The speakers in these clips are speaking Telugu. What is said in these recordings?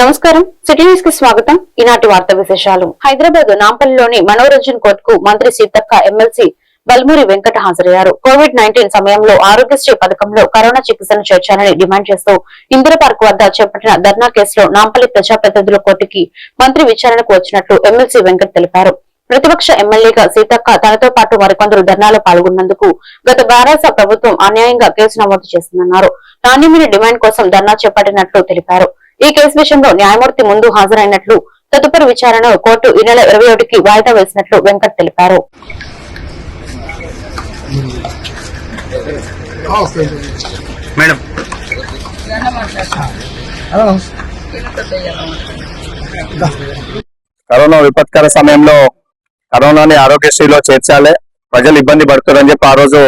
నమస్కారం. సిటీ న్యూస్కి స్వాగతం. ఈనాటి వార్త విశేషాలు. హైదరాబాద్ నాంపల్లిలోని మనోరంజన్ కోర్ట్కు మంత్రి సీతక్క ఎమ్మెల్సీ బల్మూరి వెంకట హాజరయ్యారు. కోవిడ్ నైన్టీన్ సమయంలో ఆరోగ్యశ్రీ పథకంలో కరోనా చికిత్సను చేర్చాలని డిమాండ్ చేస్తూ ఇందిరా పార్క్ వద్ద చేపట్టిన ధర్నా కేసులో నాంపల్లి ప్రజాప్రతినిధుల కోర్టుకి మంత్రి విచారణకు వచ్చినట్లు ఎమ్మెల్సీ వెంకట్ తెలిపారు. ప్రతిపక్ష ఎమ్మెల్యేగా సీతక్క తనతో పాటు మరికొందరు ధర్నాలో పాల్గొన్నందుకు గత బారాస ప్రభుత్వం అన్యాయంగా కేసు నమోదు చేసిందన్నారు. నాణ్యమైన డిమాండ్ కోసం ధర్నా చేపట్టినట్లు తెలిపారు. ఈ కేసు విషయంలో న్యాయమూర్తి ముందు హాజరైనట్లు తదుపరి విచారణ కోర్టు ఈ నెల ఇరవై ఒకటికి వాయిదా వేసినట్లు వెంకట్ తెలిపారు. మేడం. కరోనా విపత్కర సమయంలో కరోనాని ఆరోగ్యశ్రీలో చేర్చాలి ప్రజలు ఇబ్బంది పడుతున్నారని చెప్పి ఆ రోజు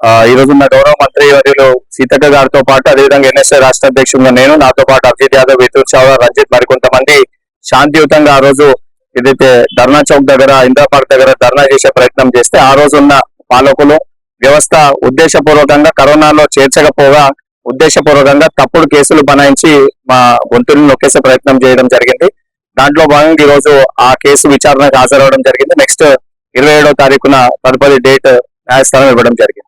ఈ రోజు ఉన్న గౌరవ మంత్రి వర్యులు సీతక్క గారితో పాటు అదేవిధంగా ఎన్ఎస్ఏ రాష్ట్ర అధ్యక్షుడుగా నేను నాతో పాటు అభిజిత్ యాదవ్ విద్యుత్ చౌదరి రంజిత్ మరికొంతమంది శాంతియుతంగా ఆ రోజు ఏదైతే ధర్నా చౌక్ దగ్గర ఇందిరాపార్క్ దగ్గర ధర్నా చేసే ప్రయత్నం చేస్తే ఆ రోజు ఉన్న పాలకులు వ్యవస్థ ఉద్దేశపూర్వకంగా కరోనాలో చేర్చకపోగా ఉద్దేశపూర్వకంగా తప్పుడు కేసులు బనాయించి మా గొంతుని నొక్కేసే ప్రయత్నం చేయడం జరిగింది. దాంట్లో భాగంగా ఈ రోజు ఆ కేసు విచారణకు హాజరవడం జరిగింది. నెక్స్ట్ ఇరవై ఏడో తారీఖున తదుపరి డేట్ న్యాయస్థానం ఇవ్వడం జరిగింది.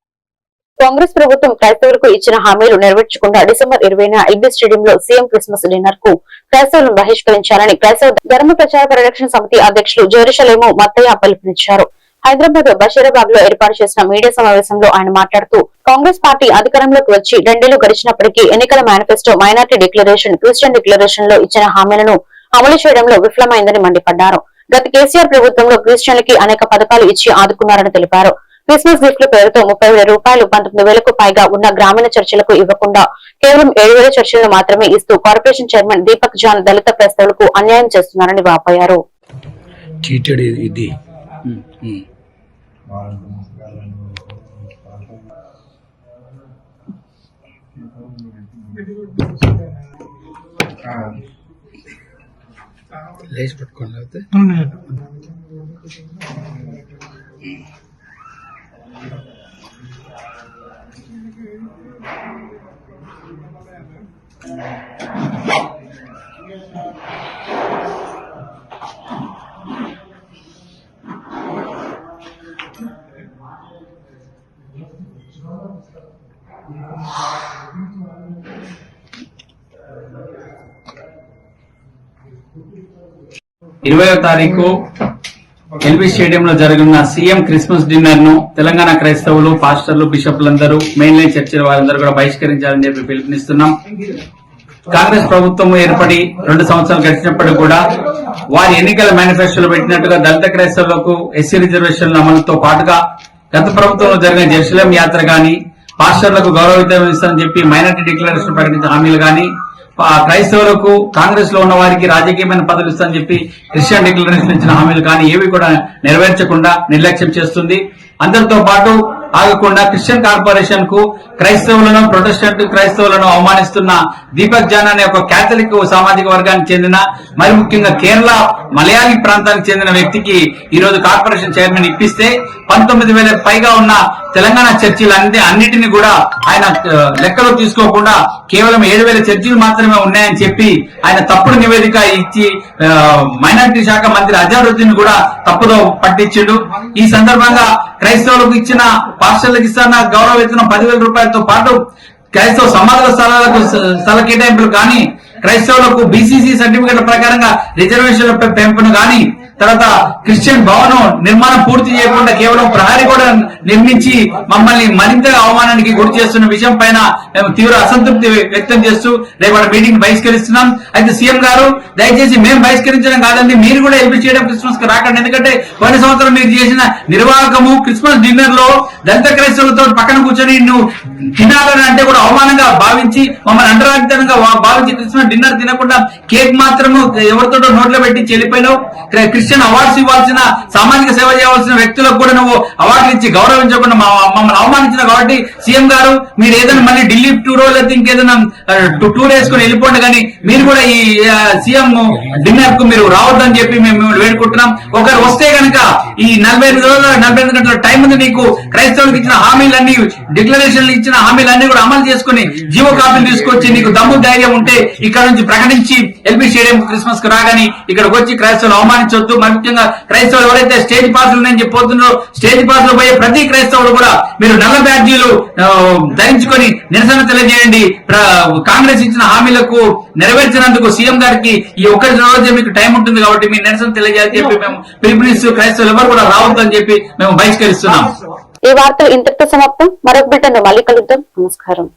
కాంగ్రెస్ ప్రభుత్వం క్రైస్తవులకు ఇచ్చిన హామీలు నెరవేర్చకుండా డిసెంబర్ ఇరవైన ఎల్బీ స్టేడియంలో సీఎం క్రిస్మస్ డిన్నర్కు క్రైస్తవులను బహిష్కరించాలని క్రైస్తవ ధర్మ ప్రచార పరిరక్షణ సమితి అధ్యక్షులు జోరిషలేము మత్తయ్య పిలుపునిచ్చారు. హైదరాబాద్ బషీరాబాద్లో ఏర్పాటు చేసిన మీడియా సమావేశంలో ఆయన మాట్లాడుతూ కాంగ్రెస్ పార్టీ అధికారంలోకి వచ్చి రెండేళ్ళు గడిచినప్పటికీ ఎన్నికల మేనిఫెస్టో మైనార్టీ డిక్లరేషన్ క్రిస్టియన్ డిక్లరేషన్లో ఇచ్చిన హామీలను అమలు చేయడంలో విఫలమైందని మండిపడ్డారు. గత కేసీఆర్ ప్రభుత్వంలో క్రిస్టియన్లకి అనేక పథకాలు ఇచ్చి ఆదుకున్నారని తెలిపారు. క్రిస్మస్ గిఫ్ట్ల పేరుతో ముప్పై వేల రూపాయలు పంతొమ్మిది వేలకు పైగా ఉన్న గ్రామీణ చర్చలకు ఇవ్వకుండా కేవలం ఏడు వేల చర్చలను మాత్రమే ఇస్తూ కార్పొరేషన్ చైర్మన్ దీపక్ జాన్ దళిత క్రైస్తవులకు అన్యాయం చేస్తున్నారని వాపోయారు. ఉమ్. లేచి పట్టుకోండి ఇరవయో తారీఖు ఎల్బీ స్టేడియం లో జరగనున్న సీఎం క్రిస్మస్ డిన్నర్ను తెలంగాణ క్రైస్తవులు పాస్టర్లు బిషప్లందరూ మెయిన్ లైన్ చర్చిల వారందరూ కూడా బహిష్కరించాలని చెప్పి పిలుపునిస్తున్నాం. కాంగ్రెస్ ప్రభుత్వం ఏర్పడి రెండు సంవత్సరాలు గడిచినప్పటికీ కూడా వారి ఎన్నికల మేనిఫెస్టోలో పెట్టినట్టుగా దళిత క్రైస్తవులకు ఎస్సీ రిజర్వేషన్ల అమలుతో పాటుగా గత ప్రభుత్వంలో జరిగిన జెరూసలం యాత్ర గాని పాస్టర్లకు గౌరవితం ఇస్తామని చెప్పి మైనార్టీ డిక్లరేషన్ ప్రకటించిన హామీలు గాని క్రైస్తవులకు కాంగ్రెస్లో ఉన్న వారికి రాజకీయమైన పదవులు ఇస్తామని చెప్పి క్రిస్టియన్ డిక్లరేషన్ ఇచ్చిన హామీలు కానీ ఏవి కూడా నెరవేర్చకుండా నిర్లక్ష్యం చేస్తుంది. అందరితో పాటు ఆగకుండా క్రిస్టియన్ కార్పొరేషన్కు క్రైస్తవులను ప్రొటెస్టెంట్ క్రైస్తవులను అవమానిస్తున్న దీపక్ జాన్ అనే ఒక కేథలిక్ సామాజిక వర్గానికి చెందిన మరి ముఖ్యంగా కేరళ మలయాళీ ప్రాంతానికి చెందిన వ్యక్తికి ఈ రోజు కార్పొరేషన్ చైర్మన్ ఇప్పిస్తే పంతొమ్మిది వేల పైగా ఉన్న తెలంగాణ చర్చిలు అన్నిటిని కూడా ఆయన లెక్కలో తీసుకోకుండా కేవలం ఏడు వేల చర్చిలు మాత్రమే ఉన్నాయని చెప్పి ఆయన తప్పుడు నివేదిక ఇచ్చి మైనారిటీ శాఖ మంత్రి అజారుద్దీన్ కూడా తప్పుదో పట్టించాడు. ఈ సందర్భంగా క్రైస్తవులకు ఇచ్చిన పాస్టర్లకు ఇస్తున్న గౌరవ వేతనం పదివేల రూపాయలు రూపాయలతో పాటు క్రైస్తవ సమాధుల స్థలాలకు స్థల కేటాయింపులు కానీ క్రైస్తవులకు బీసీసీ సర్టిఫికెట్ల ప్రకారంగా రిజర్వేషన్ల పెంపును కానీ తర్వాత క్రిస్టియన్ భవనం నిర్మాణం పూర్తి చేయకుండా కేవలం ప్రహరీ కూడా నిర్మించి మమ్మల్ని మరింత అవమానానికి గురి చేస్తున్న విషయం పైన మేము తీవ్ర అసంతృప్తి వ్యక్తం చేస్తూ రేపటి మీటింగ్ బహిష్కరిస్తున్నాం. అయితే సీఎం గారు దయచేసి మేము బహిష్కరించడం కాదండి మీరు కూడా ఎల్బీ చేయడం క్రిస్మస్కి రాకండి. ఎందుకంటే పోయిన సంవత్సరం మీరు చేసిన నిర్వాహకము క్రిస్మస్ డిన్నర్లో దళిత క్రైస్తవులతో పక్కన కూర్చొని నువ్వు తినాలని అంటే కూడా అవమానంగా భావించి మమ్మల్ని అంటరాగితనంగా భావించి క్రిస్మస్ డిన్నర్ తినకుండా కేక్ మాత్రము ఎవరితోటో నోట్లో పెట్టి చెల్లిపోయినావు. క్రిస్టియన్ క్రిస్టియన్ అవార్డ్స్ ఇవ్వాల్సిన సామాజిక సేవ చేయవలసిన వ్యక్తులకు కూడా నువ్వు అవార్డులు ఇచ్చి గౌరవించకుండా మమ్మల్ని అవమానించిన కాబట్టి సీఎం గారు మీరు ఏదైనా మళ్ళీ ఢిల్లీ టూర్ లేకపోతే ఇంకేదైనా టూర్ వేసుకుని వెళ్ళిపోండి కానీ మీరు కూడా ఈ సీఎం డిన్నర్కు మీరు రావద్దని చెప్పి మేము వేడుకుంటున్నాం. ఒకరు వస్తే గనక ఈ నలభై ఎనిమిది రోజుల నలభై ఎనిమిది గంటల టైం ఉంది నీకు. క్రైస్తవులకు ఇచ్చిన హామీలన్నీ డిక్లరేషన్లు ఇచ్చిన హామీలన్నీ కూడా అమలు చేసుకుని జీవో కాపీలు తీసుకొచ్చి నీకు దమ్ము ధైర్యం ఉంటే ఇక్కడ నుంచి ప్రకటించి ఎల్బీ స్టేడియం క్రిస్మస్కు రాగాని ఇక్కడికి వచ్చి క్రైస్తవులు అవమానించొద్దు. ముఖ్యంగా క్రైస్తవులు ఎవరైతే స్టేజ్ పాసులు ఉన్నాయని చెప్పి స్టేజ్ పాసులు పోయే ప్రతి క్రైస్తవులు కూడా మీరు నల్ల బ్యాడ్జీలు ధరించుకొని నిరసన తెలియజేయండి. కాంగ్రెస్ ఇచ్చిన హామీలకు నెరవేర్చినందుకు సీఎం గారికి ఈ ఒక్క రోజే మీకు టైం ఉంటుంది కాబట్టి మీ నిరసన తెలియజేయాలని చెప్పి మేము పిలుపునిస్తూ క్రైస్తవులు ఎవరు కూడా రావద్దని చెప్పి మేము బహిష్కరిస్తున్నాం. ఈ వార్తలు ఇంతటితో సమాప్తం. మరొక బిడ్డను మళ్ళీ కలుద్దాం. నమస్కారం.